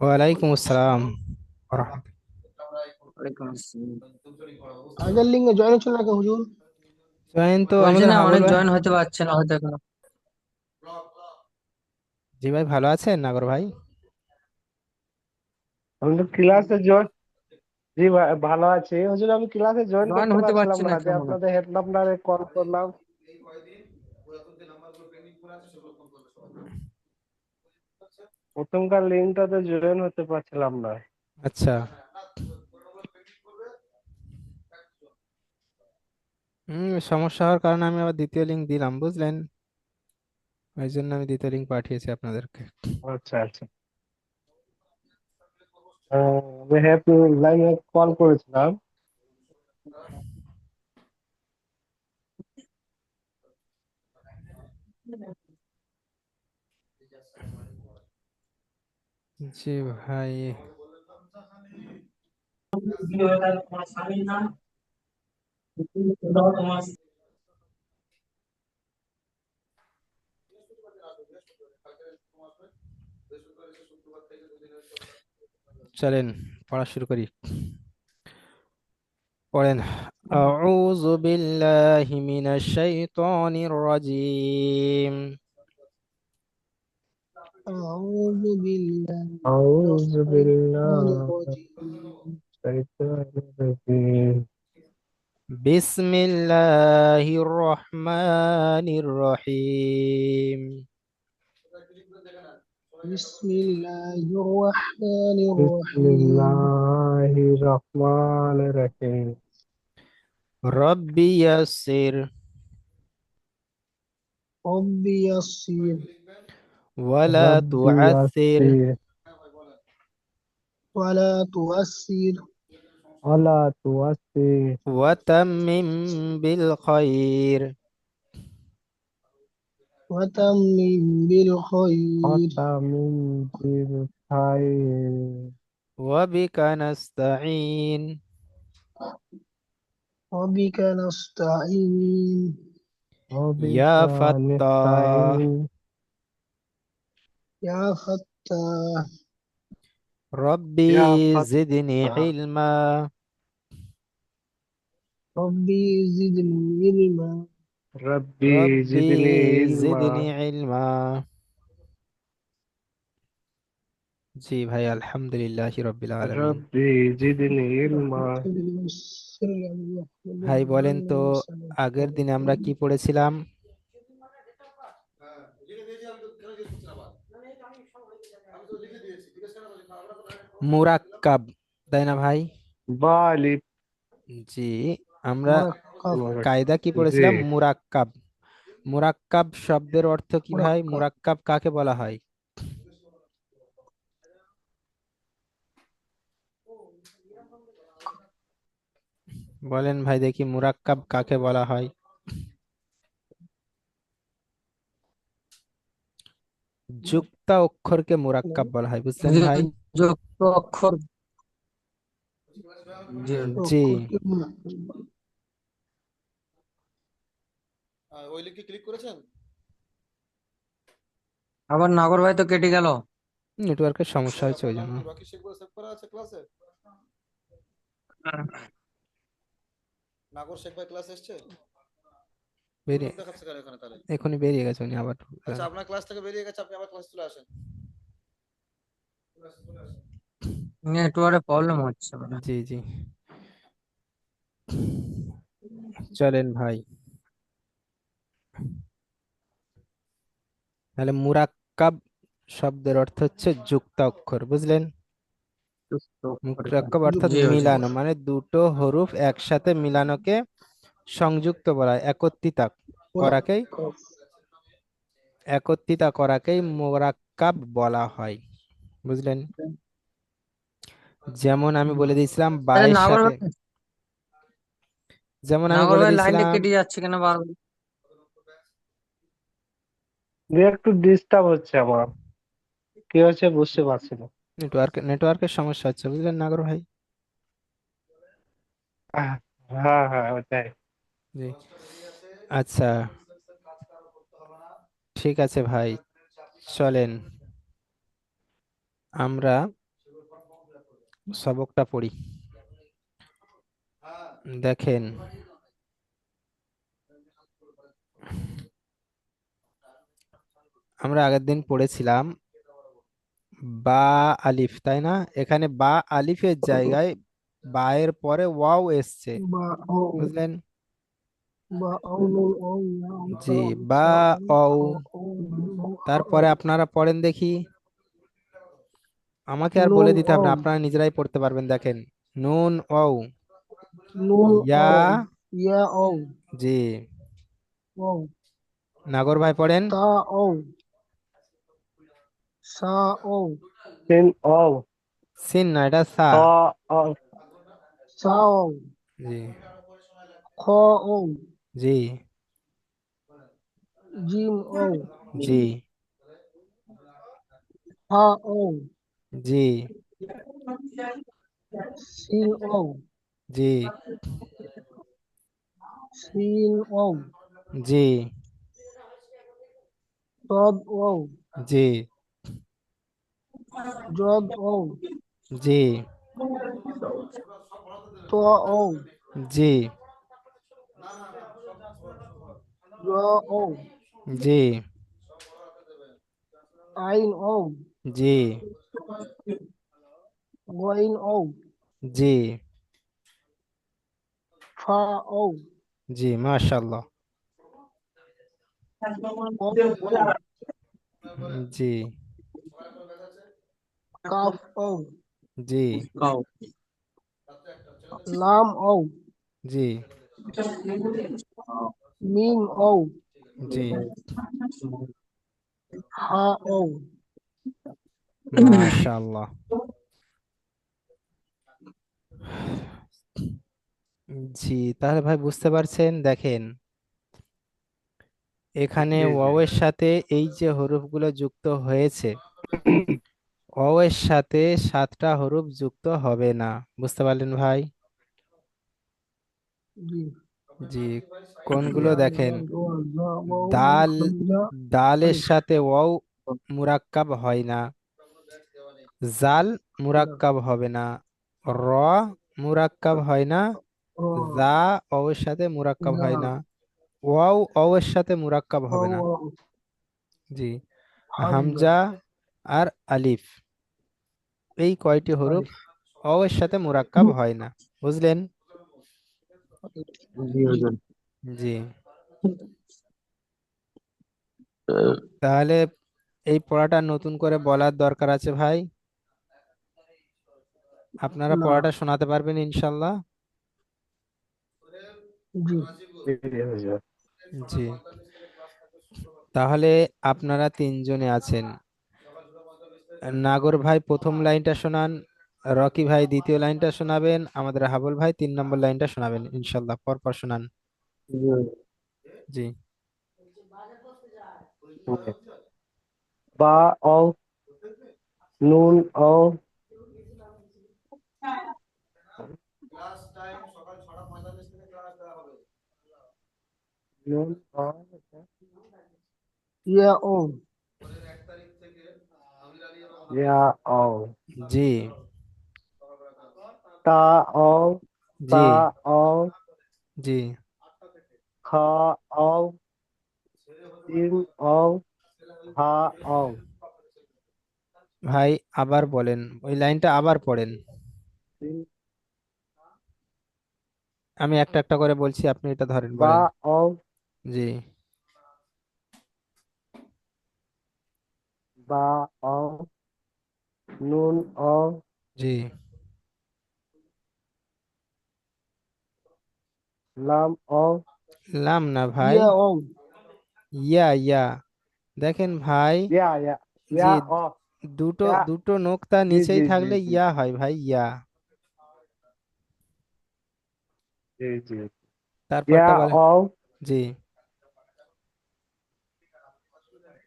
ওয়ালাইকুম আসসালাম। ওয়া আগের লিঙ্গে জয়েন না হুজুর? জয়েন তো আমাদের না অনেক জয়েন হতে পারছে না হয়তো এখনও জি ভাই ভালো আছেন নাগর ভাই? আমি তো ক্লাসে জয়েন জি ভাই ভালো আছি। হুজুর আমি ক্লাসে জয়েন জয়েন করতে হতে পারছিলাম না না। আপনাদের হেড নাম্বারে কল করলাম। প্রথমকার লিঙ্কটাতে জয়েন হতে পারছিলাম না। আচ্ছা। হুম সমস্যা হওয়ার কারণে আমি আবার দ্বিতীয় লিঙ্ক দিলাম বুঝলেন? ওই জন্য আমি দ্বিতীয় লিঙ্ক পাঠিয়েছি আপনাদেরকে। আচ্ছা আচ্ছা। আমি হেড লাইনে কল করেছিলাম। জি ভাই চলেন পড়া শুরু করি পড়েন أعوذ بالله من الشيطان الرجيم أعوذ بالله أعوذ بالله. الشيطان الرجيم بسم الله الرحمن الرحيم. بسم الله الرحمن بسم الرحيم. الله الرحمن الرحيم. رب يسر. رب يسر. ولا تعثر يسر. ولا تؤثر ولا تؤثر وتمم بالخير. وتمم بالخير. وتمم بالخير. وبك نستعين. وبك نستعين. وبك يا فتاح. نستعين. يا فتاح ربي يا زدني فتاح علما ربي زدني علما ربي زدني ربي علما زدني علما জি ভাই আলহামদুলিল্লাহ রব্বিল আলামিন ربي زدني علما ভাই বলেন তো আগের দিনে আমরা কি পড়েছিলাম মুরাক্কাব তাই না ভাই? জি আমরা কায়দা কি পড়েছিলাম? মুরাক্কাব। মুরাক্কাব শব্দের অর্থ কি ভাই? মুরাক্কাব কাকে বলা হয়? বলেন ভাই দেখি মুরাক্কাব কাকে বলা হয়? যুক্তা অক্ষরকে মুরাক্কাব বলা হয় বুঝলেন ভাই? অক্ষর। জি। ওই লিংকে ক্লিক করেছেন? আবার নাগর ভাই তো কেটে গেল। নেটওয়ার্কের সমস্যা হয়েছে ওই জন্য। বাকি সেগুলো সেভ করা আছে ক্লাসে হ্যাঁ। নাগর শেখ ভাই ক্লাস এসছে? বেরিয়ে এখনই বেরিয়ে গেছে উনি আবার আচ্ছা আপনার ক্লাস থেকে বেরিয়ে গেছে আপনি আবার ক্লাস চলে আসেন। নেটওয়ার্কে প্রবলেম হচ্ছে জি জি। চলেন ভাই। তাহলে মুরাক্কাব শব্দের অর্থ হচ্ছে যুক্ত অক্ষর বুঝলেন? মুরাক্কাব অর্থাৎ মিলানো মানে দুটো হরফ একসাথে মিলানোকে সংযুক্ত বলা একত্রিতা করাকেই একত্রিতা করাকেই মোরাক্কাব বলা হয়। বুঝলেন? যেমন আমি বলে দিয়েছিলাম বারের সাথে যেমন আমি বলে দিয়েছিলাম কেটে যাচ্ছে কেন বারবার? একটু ডিস্টার্ব হচ্ছে আমার। কি হচ্ছে বুঝতে পারছি না। নেটওয়ার্ক নেটওয়ার্কের সমস্যা হচ্ছে বুঝলেন নাগর ভাই? হ্যাঁ হ্যাঁ, হ্যাঁ ওটাই। জি। আচ্ছা। ঠিক আছে ভাই চলেন। আমরা সবকটা পড়ি। দেখেন। আমরা আগের দিন পড়েছিলাম বা আলিফ তাই না? এখানে বা আলিফের জায়গায় বা এর পরে ওয়াও এসছে। বুঝলেন? জি বা আ তারপরে আপনারা পড়েন দেখি আমাকে আর বলে দিতে হবে আপনারা নিজেরাই পড়তে পারবেন দেখেন নুন নুন ইয়া ইয়া ও জি ও নাগর ভাই পড়েন তা ও সা ও সিন ও সিন না এটা সা ও সা ও জি খ ও জি। জিম ও। জি। হা ও। জি। সিন ও। জি। সিন ও। জি। সদ ও। জি। জদ ও। জি। ত ও। জি। জি। আইন ও। জি। গইন ও। জি। ফা ও। জি মাশাআল্লাহ। জি। কাফ ও। জি। লাম ও। জি। মিম ও জি। হা ও মাশাআল্লাহ। জি তাহলে ভাই বুঝতে পারছেন? দেখেন। এখানে। ওয়াও এর সাথে এই যে হরফগুলো যুক্ত হয়েছে ওয়াও এর সাথে সাতটা হরফ যুক্ত হবে না। বুঝতে পারলেন ভাই? জি কোনগুলো দেখেন দাল দালের সাথে ওয়াও মুরাক্কাব হয় না জাল মুরাক্কাব হবে না র মুরাক্কাব হয় না ও জা ওয়াও এর সাথে মুরাক্কাব হয় না ওয়াও ওয়াও এর সাথে মুরাক্কাব হবে না জি হামজা হামজা আর আলিফ এই কয়টি হরফ ওয়াও এর সাথে মুরাক্কাব হয় না বুঝলেন জি জি। তাহলে এই পড়াটা নতুন করে বলার দরকার আছে ভাই? আপনারা পড়াটা শোনাতে পারবেন ইনশাল্লাহ। জি। তাহলে আপনারা তিনজনে আছেন। নাগর ভাই প্রথম লাইনটা শোনান। রকি ভাই দ্বিতীয় লাইনটা শোনাবেন আমাদের হাবুল ভাই তিন নম্বর লাইনটা শোনাবেন ইনশাল্লাহ পর পর শোনান। জি। বা ও নুন ও ইয়া ইয়া ও। জি। তা জি। তা ও জি। খ ও সিন ও হা ও ভাই আবার বলেন। ওই লাইনটা আবার পড়েন। আমি একটা একটা করে বলছি আপনি এটা ধরেন বা বলেন। ও জি। বা ও নুন ও জি। লাম ও লাম না ভাই? ইয়া ইয়া ইয়া। দেখেন ভাই ইয়া ইয়া। ইয়া দুটো দুটো নোক্তা নিচেই থাকলে ইয়া হয় ভাই ইয়া। জি জি। তারপরটা বলেন। জি।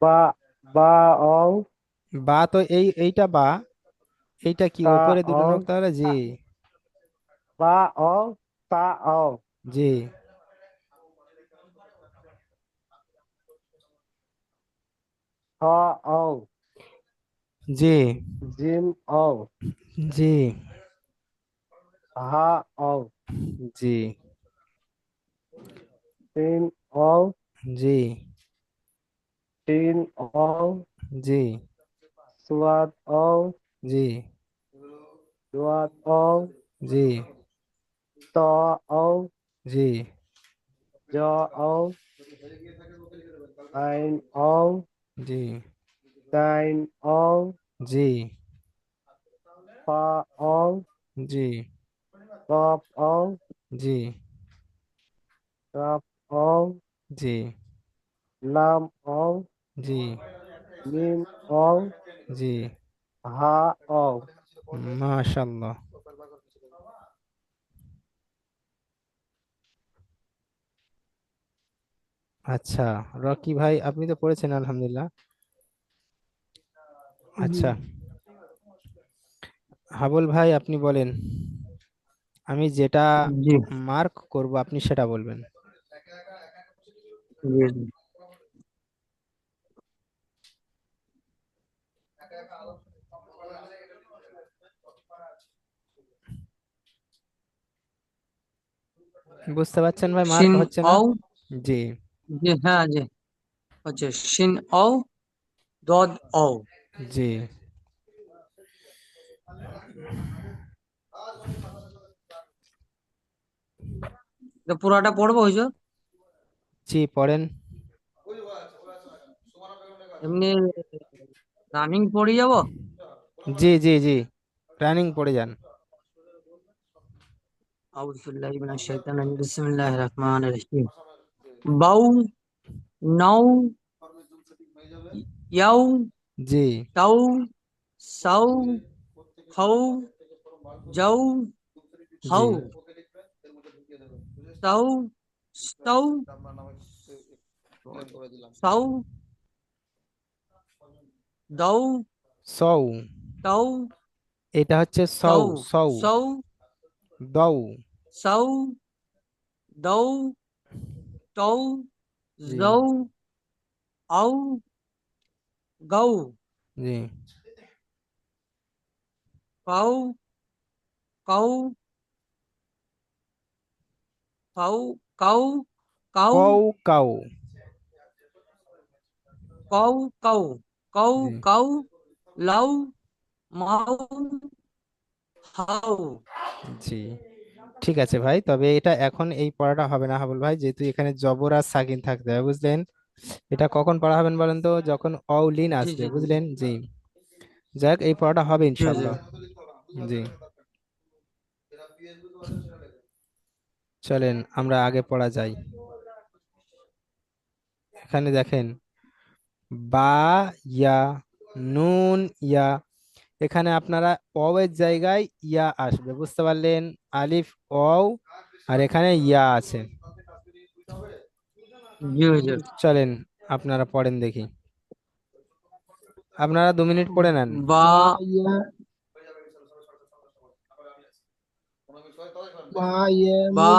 বা বা ও বা তো এই এইটা বা। এইটা কি উপরে দুটো নোক্তা হলে জি। বা ও তা ও জি। হ ও জি। জিম ও জি। হা অও জি। সিন অও জি। তিন অও জি। সুয়াদ অও জি। দুয়াদ অও জি। ত অও জি। জ আইন অও জি। দাইন অও জি। ফা অও জি। কফ অও জি। কাফ অও জি। লাম অও জি। মিম অও জি। হা অও মাশাল্লাহ আচ্ছা রকি ভাই আপনি তো পড়েছেন আলহামদুলিল্লাহ। আচ্ছা হাবুল ভাই আপনি বলেন আমি যেটা মার্ক করব আপনি সেটা বলবেন। বুঝতে পারছেন ভাই মার্ক হচ্ছে না? জি। হ্যাঁ, জি হ্যাঁ জি হচ্ছে শিন অও দদ অও জি। পুরাটা পড়ব ওই জি পড়েন। এমনি রানিং পড়ে যাব? জি জি জি। রানিং পড়ে যান। আউযু বিল্লাহি মিনাশ শাইতানির রাজিম বিসমিল্লাহির রহমানির রহিম। বাউ নাও ইয়াউ জি। তাউ সাউ হাউ যাউ হাউ। তাউ তাউ সাউ দাউ সৌ তাউ এটা হচ্ছে সৌ সৌ সাউ। দৌ সাউ দাউ trâu gì? dâu ấu gâu gì? Phấu cấu phấu cấu cấu. Câu cầu. Câu cầu. Câu cấu lâu máu hầu. Gì? ঠিক আছে ভাই তবে এটা এখন এই পড়াটা হবে না হাবুল ভাই যেহেতু এখানে জবর আর সাকিন থাকতে হবে বুঝলেন? এটা কখন পড়া হবেন বলেন তো? যখন অউলিন আসবে। বুঝলেন? জি। যাক এই পড়াটা হবে ইনশাল্লাহ জি। চলেন আমরা আগে পড়া যাই। এখানে দেখেন বা ইয়া নুন ইয়া এখানে আপনারা অ এর জায়গায় ইয়া আসবে বুঝতে পারলেন? আলিফ অ আর এখানে ইয়া আছে। চলেন আপনারা পড়েন দেখি। আপনারা দু মিনিট পড়ে নেন। বা ইয়া বা